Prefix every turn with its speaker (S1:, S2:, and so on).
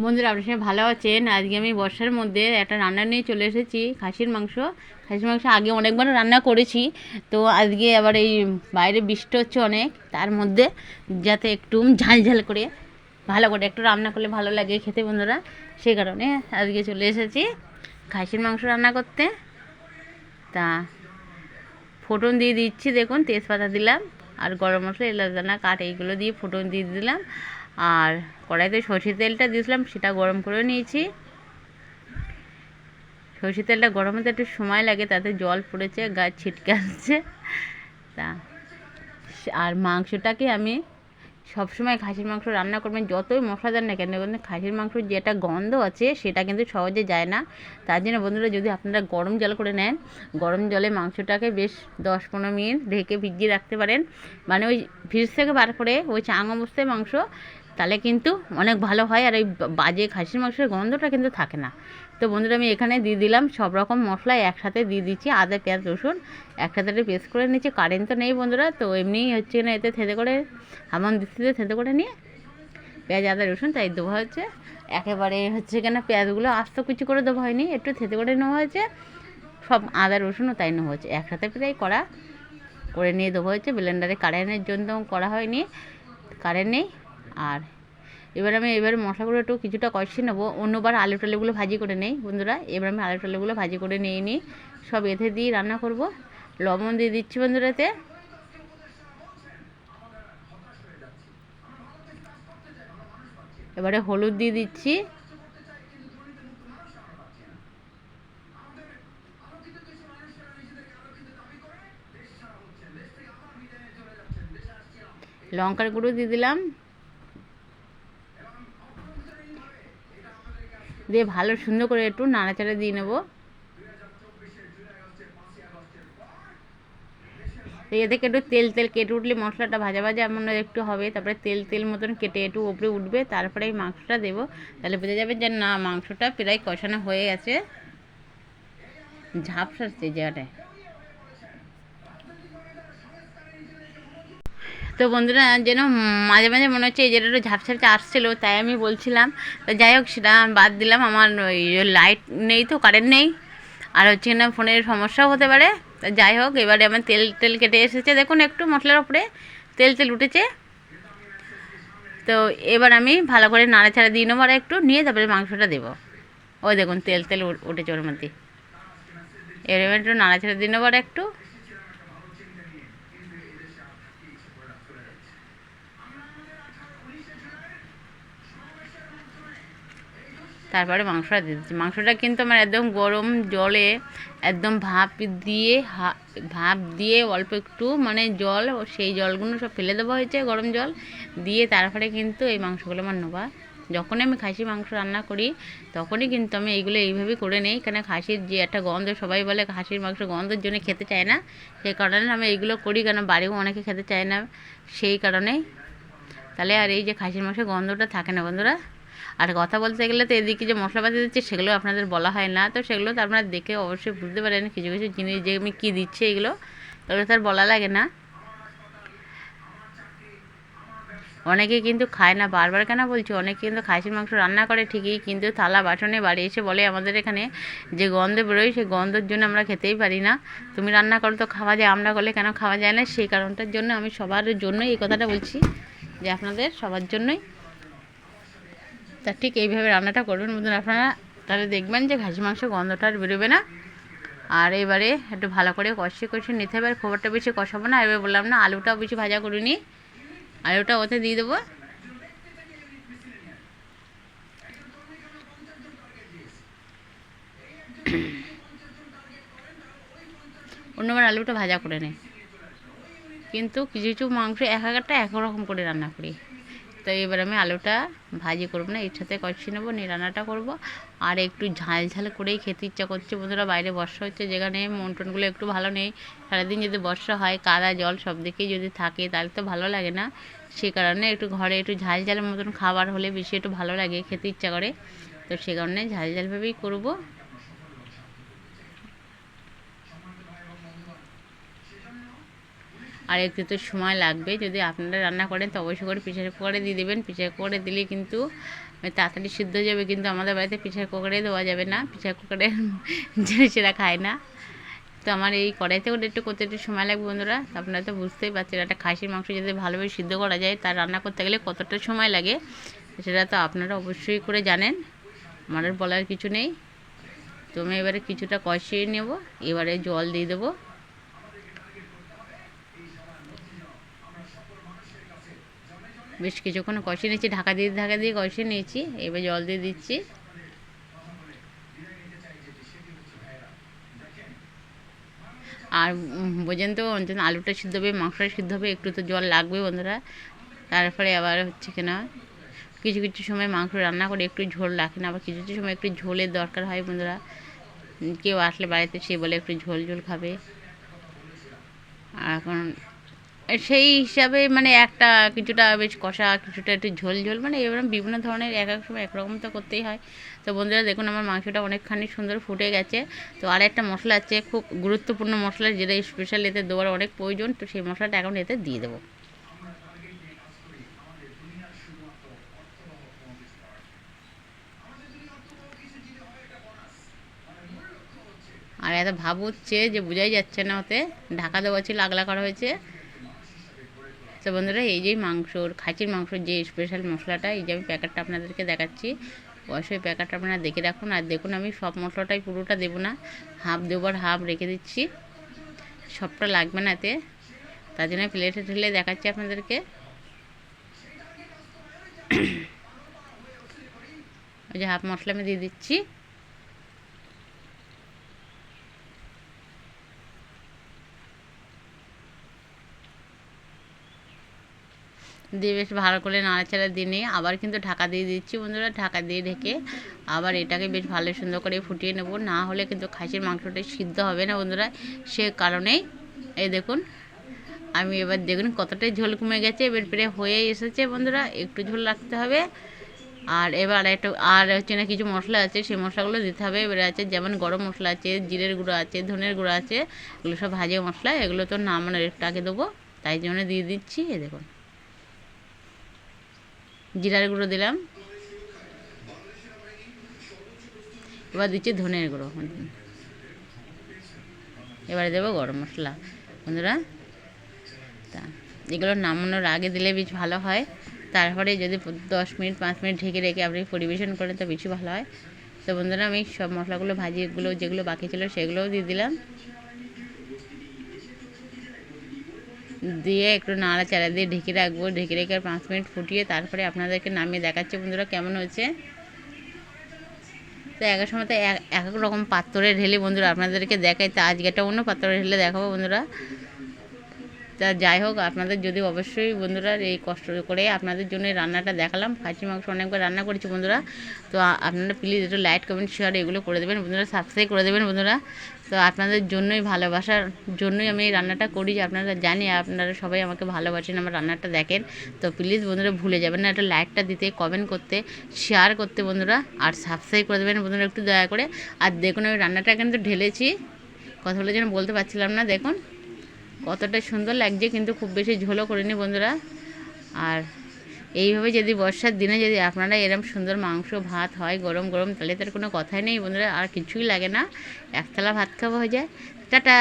S1: বন্ধুরা, আপনার সঙ্গে ভালো আছেন? আজকে আমি বর্ষার মধ্যে একটা রান্না নিয়ে চলে এসেছি, খাসির মাংস। খাসির মাংস আগে অনেকবার রান্না করেছি। তো আজকে আবার এই বাইরে বৃষ্টি হচ্ছে অনেক, তার মধ্যে যাতে একটু ঝাল ঝাল করে, ভালো করে একটু রান্না করলে ভালো লাগে খেতে বন্ধুরা। সেই কারণে আজকে চলে এসেছি খাসির মাংস রান্না করতে। তা ফোটন দিয়ে দিচ্ছি, দেখুন, তেজপাতা দিলাম, আর গরম মশলা, এলাচ দানা, কাঠ, এইগুলো দিয়ে ফোটন দিয়ে দিলাম। আর কড়াইতে সর্ষের তেলটা দিয়েছিলাম, সেটা গরম করে নিয়েছি। সর্ষের তেলটা গরম হতে একটু সময় লাগে, তাতে জল পড়েছে গাছ ছিটকে আসছে। তা, আর মাংসটাকে আমি সবসময় খাসির মাংস রান্না করবেন যতই মশলা দেন না কেন, কিন্তু খাসির মাংস যেটা গন্ধ আছে, সেটা কিন্তু সহজে যায় না। তার জন্য বন্ধুরা, যদি আপনারা গরম জল করে নেন, গরম জলে মাংসটাকে বেশ দশ পনেরো মিনিট ঢেকে ভিজিয়ে রাখতে পারেন। মানে ওই ফ্রিজ থেকে বার করে ওই চাং অবস্থায় মাংস তাহলে কিন্তু অনেক ভালো হয়। আর ওই বাজে খাসির মাংসের গন্ধটা কিন্তু থাকে না। তো বন্ধুরা, আমি এখানে দিয়ে দিলাম সব রকম মশলা, একসাথে দিয়ে দিচ্ছি আদা, পেঁয়াজ, রসুন, একসাথে পেস্ট করে নিচ্ছি। কারেন্ট তো নেই বন্ধুরা, তো এমনিই হচ্ছে না এতে থেতে করে হামান দিচ্ছিতে থেতে করে নিয়ে। পেঁয়াজ, আদা, রসুন, তাই দেওয়া হচ্ছে একেবারে হচ্ছে কেন, পেঁয়াজগুলো আস্ত কুচি করে দেওয়া হয়নি, একটু থেতে করে নেওয়া হয়েছে। সব আদা, রসুনও তাই নেওয়া হয়েছে। একসাথে প্রায় করা করে নিয়ে দেওয়া হয়েছে। ব্লেন্ডারে কারেন্টের জন্য করা হয়নি। কারেন্ট নেই। আর এবার আমি এবার মশলাগুলো একটু কিছুটা কষিয়ে নেব। অন্যবার আলু টালুগুলো ভাজি করে নেই, বন্ধুরা। এবার আমি আলু টালুগুলো ভাজি করে নিয়ে নিই। সব এতে দিয়ে রান্না করব। লবণ দিয়ে দিচ্ছি বন্ধুরাতে এবারে হলুদ দিয়ে দিচ্ছি। লঙ্কার গুঁড়ো দিয়ে দিলাম। দিয়ে ভালো সুন্দর করে একটু নাড়াচাড়া দিয়ে নেব। তো এ থেকে একটু তেল তেল কেটে উঠলে মশলাটা ভাজা ভাজা এমন একটু হবে। তারপরে তেল তেল মতন কেটে একটু উপরে উঠবে, তারপরে এই মাংসটা দেবো। তাহলে বোঝা যাবে যে না, মাংসটা প্রায় কষানো হয়ে গেছে। ঝাপসাচ্ছে জায়গাটায়। তো বন্ধুরা, যেন মাঝে মাঝে মনে হচ্ছে এই যেটা একটু ঝাপঝাপটা আসছিল, তাই আমি বলছিলাম। তো যাই হোক, সেটা বাদ দিলাম, আমার ওই লাইট নেই তো কারেন্ট নেই। আর হচ্ছে না, ফোনের সমস্যাও হতে পারে। তা যাই হোক, এবারে আমার তেল তেল কেটে এসেছে। দেখুন, একটু মশলার ওপরে তেল তেল উঠেছে। তো এবার আমি ভালো করে নাড়াচাড়া দিয়ে নেব, আর একটু নিয়ে তারপরে মাংসটা দেবো। ওই দেখুন, তেল তেল উঠেছে ওর মধ্যে। এবার একটু নাড়াচাড়া দিয়ে নেব, আর একটু তারপরে মাংসটা দিয়ে দিচ্ছি। মাংসটা কিন্তু আমার একদম গরম জলে একদম ভাপ দিয়ে ভাপ দিয়ে অল্প একটু মানে জল, সেই জলগুলো সব ফেলে দেওয়া হয়েছে গরম জল, দিয়ে তারপরে কিন্তু এই মাংসগুলো আমার নেওয়া। যখনই আমি খাসি মাংস রান্না করি, তখনই কিন্তু আমি এইগুলো এইভাবেই করে নিই, কেন খাসির যে একটা গন্ধ, সবাই বলে খাসির মাংস গন্ধের জন্য খেতে চায় না। সেই কারণে আমি এইগুলো করি, কেন বাড়িও অনেকে খেতে চায় না, সেই কারণেই তাহলে আর এই যে খাসির মাংসের গন্ধটা থাকে না বন্ধুরা আর কথা বলতে গেলে তো এদিকে যে মশলাপাতি দিচ্ছে, সেগুলো আপনাদের বলা হয় না। তো সেগুলো তো আপনারা দেখে অবশ্যই বুঝতে পারেন কিছু কিছু জিনিস যে আমি কী দিচ্ছি এগুলো। এগুলো তো আর বলা লাগে না। অনেকে কিন্তু খায় না, বারবার কেন বলছি? অনেকে কিন্তু খাসির মাংস রান্না করে ঠিকই, কিন্তু থালা বাসনে বাড়ি এসে বলে আমাদের এখানে যে গন্ধ বেরোয়, সেই গন্ধের জন্য আমরা খেতেই পারি না। তুমি রান্না করো তো খাওয়া যায়, আমরা করলে কেন খাওয়া যায় না? সেই কারণটার জন্য আমি সবার জন্যই এই কথাটা বলছি, যে আপনাদের সবার জন্যই তা ঠিক এইভাবে রান্নাটা করবেন। মতন আপনারা তাহলে দেখবেন যে খাসি মাংস গন্ধটা আর বেরোবে না। আর এবারে একটু ভালো করে কষিয়ে কষিয়ে নিতে হবে। আর খবরটা বেশি কষাবো না। এবার বললাম, না, আলুটাও বেশি ভাজা করিনি। আলুটা ওতে দিয়ে দেবো। অন্যবার আলুটা ভাজা করে নেয় কিন্তু কিছু কিছু মাংস এক একটা একরকম করে রান্না করি। তো এবার আমি আলুটা ভাজি করব না, এর সাথে কষিয়ে নেব, নিয়ে রান্নাটা করব। আর একটু ঝাল ঝাল করেই খেতে ইচ্ছা করছে বন্ধুরা, বাইরে বর্ষা হচ্ছে যেখানে মন্টনগুলো একটু ভালো নেই। সারাদিন যদি বর্ষা হয়, কাদা, জল সব দিকেই যদি থাকে তাহলে তো ভালো লাগে না। সে কারণে একটু ঘরে একটু ঝাল ঝালের মতন খাবার হলে বেশি একটু ভালো লাগে, খেতে ইচ্ছা করে। তো সে কারণে ঝাল ঝালভাবেই করব। আর একটু তো সময় লাগবে। যদি আপনারা রান্না করেন, তো অবশ্যই করে প্রেশার কুকারে দিয়ে দেবেন। প্রেশার কুকারে দিলে কিন্তু তাড়াতাড়ি সিদ্ধ যাবে। কিন্তু আমাদের বাড়িতে প্রেশার কুকারে দেওয়া যাবে না। প্রেশার কুকারে জিনিসেরা খায় না। তো আমার এই কড়াইতে করে একটু করতে একটু সময় লাগবে বন্ধুরা। আপনারা তো বুঝতেই পারছেন, একটা খাসির মাংস যদি ভালোভাবে সিদ্ধ করা যায়, তার রান্না করতে গেলে কতটা সময় লাগে, সেটা তো আপনারা অবশ্যই করে জানেন। আমার বলার কিছু নেই। তো আমি এবারে কিছুটা কষিয়ে নেব। এবারে জল দিয়ে দেবো। বেশ কিছুক্ষণ কষিয়ে নিয়েছি, ঢাকা দিয়ে ঢাকা দিয়ে কষিয়ে নিয়েছি, এবার জল দিয়ে দিচ্ছি। আর বোঝেন তো, অন্তত আলুটা সিদ্ধ হবে, মাংসটা সিদ্ধ হবে, একটু তো জল লাগবে বন্ধুরা। তারপরে আবার হচ্ছে কিনা কিছু কিছু সময় মাংস রান্না করে একটু ঝোল রাখে না, আবার কিছু কিছু সময় একটু ঝোলের দরকার হয় বন্ধুরা। কেউ আসলে বাড়িতে সে বলে একটু ঝোল ঝোল খাবে। আর এখন সেই হিসাবে মানে একটা কিছুটা বেশ কষা, কিছুটা একটু ঝোল ঝোল মানে এরকম বিভিন্ন ধরনের এক এক সময় একরকম তো করতেই হয়। তো বন্ধুরা দেখুন আমার মাংসটা অনেকখানি সুন্দর ফুটে গেছে। তো আর একটা মশলা আছে, খুব গুরুত্বপূর্ণ মশলা যেটা স্পেশাল এতে দেওয়ার অনেক প্রয়োজন। তো সেই মশলাটা এখন এতে দিয়ে দেবো। আর এত ভাব হচ্ছে যে বোঝাই যাচ্ছে না ওতে। ঢাকা দেওয়া ছিল, আগলা করা হয়েছে। তো বন্ধুরা, এই যে মাংসর, খাসির মাংসর যে স্পেশাল মশলাটা, এই যে আমি প্যাকেটটা আপনাদেরকে দেখাচ্ছি। অবশ্যই প্যাকেটটা আপনারা দেখে রাখুন। আর দেখুন, আমি সব মশলাটাই পুরোটা দেবো না। হাফ দেবো আর হাফ রেখে দিচ্ছি। সবটা লাগবে না এতে। তার জন্য প্লেটে ঢেলে দেখাচ্ছি আপনাদেরকে। ওই যে হাফ মশলা আমি দিয়ে দিচ্ছি। দিয়ে বেশ ভালো করে নাড়াচাড়া দিয়ে নিয়ে আবার কিন্তু ঢাকা দিয়ে দিচ্ছি বন্ধুরা, ঢাকা দিয়ে ঢেকে আবার এটাকে বেশ ভালো সুন্দর করে ফুটিয়ে নেব। না হলে কিন্তু খাসির মাংসটা সিদ্ধ হবে না বন্ধুরা, সে কারণেই। এই দেখুন, আমি এবার দেখুন কতটাই ঝোল কমে গেছে, এবার প্রায় হয়ে এসেছে বন্ধুরা, একটু ঝোল রাখতে হবে। আর এবার একটু, আর হচ্ছে না কিছু মশলা আছে, সেই মশলাগুলো দিতে হবে। এবারে আছে যেমন গরম মশলা আছে, জিরের গুঁড়ো আছে, ধনের গুঁড়ো আছে, এগুলো সব ভাজে মশলা, এগুলো তো নামানোর আগে দেবো, তাই জন্য দিয়ে দিচ্ছি এ দেখুন। জিরার গুঁড়ো দিলাম। এবার দিচ্ছি ধনের গুঁড়ো। এবারে দেবো গরম মশলা। বন্ধুরা, তা, এগুলো নামানোর আগে দিলে বেশ ভালো হয়। তারপরে যদি দশ মিনিট, পাঁচ মিনিট ঢেকে রেখে আপনি পরিবেশন করেন, তো বেশি ভালো হয়। তো বন্ধুরা, আমি সব মশলাগুলো, ভাজিগুলো, যেগুলো বাকি ছিল, সেগুলোও দিয়ে দিলাম। দিয়ে একটু নাড়া নাড়াচাড়া দিয়ে ঢেকে রাখব। ঢেকে রেখে পাঁচ মিনিট ফুটিয়ে তারপরে আপনাদেরকে নামিয়ে দেখাচ্ছি। বন্ধুরা, কেমন হয়েছে? তো এক সময় তো এক এক রকম পাত্রে ঢেলে বন্ধুরা, আপনাদেরকে দেখাই। তো আজকে একটা অন্য পাত্রে ঢেলে দেখাবো বন্ধুরা। তা যাই হোক, আপনাদের যদি অবশ্যই বন্ধুরা এই কষ্ট করে আপনাদের জন্য রান্নাটা দেখালাম, খাসি মাংস অনেকবার রান্না করেছি বন্ধুরা, তো আপনারা প্লিজ একটু লাইট কমেন্ট শেয়ার এগুলো করে দেবেন, বন্ধুরা সাবস্ক্রাইব করে দেবেন বন্ধুরা, তো আপনাদের জন্যই ভালোবাসার জন্যই আমি এই রান্নাটা করি, আপনারা জানি, আপনারা সবাই আমাকে ভালোবাসেন, আমার রান্নাটা দেখেন, তো প্লিজ বন্ধুরা ভুলে যাবেন না, একটা লাইকটা দিতে কমেন্ট করতে শেয়ার করতে বন্ধুরা, আর সাবস্ক্রাইব করে দেবেন বন্ধুরা একটু দয়া করে, আর দেখুন আমি রান্নাটা কিন্তু ঢেলেছি কথাগুলো যেন বলতে পারছিলাম না, দেখুন। কতটা সুন্দর লাগছে, কিন্তু খুব বেশি ঝোলও করিনি বন্ধুরা। আর এইভাবে যদি বর্ষার দিনে যদি আপনারা এরম সুন্দর মাংস, ভাত হয়, গরম গরম, তাহলে তার কোনো কথাই নেই বন্ধুরা, আর কিছুই লাগে না। একতলা ভাত খাওয়া হয়ে যায়। টাটা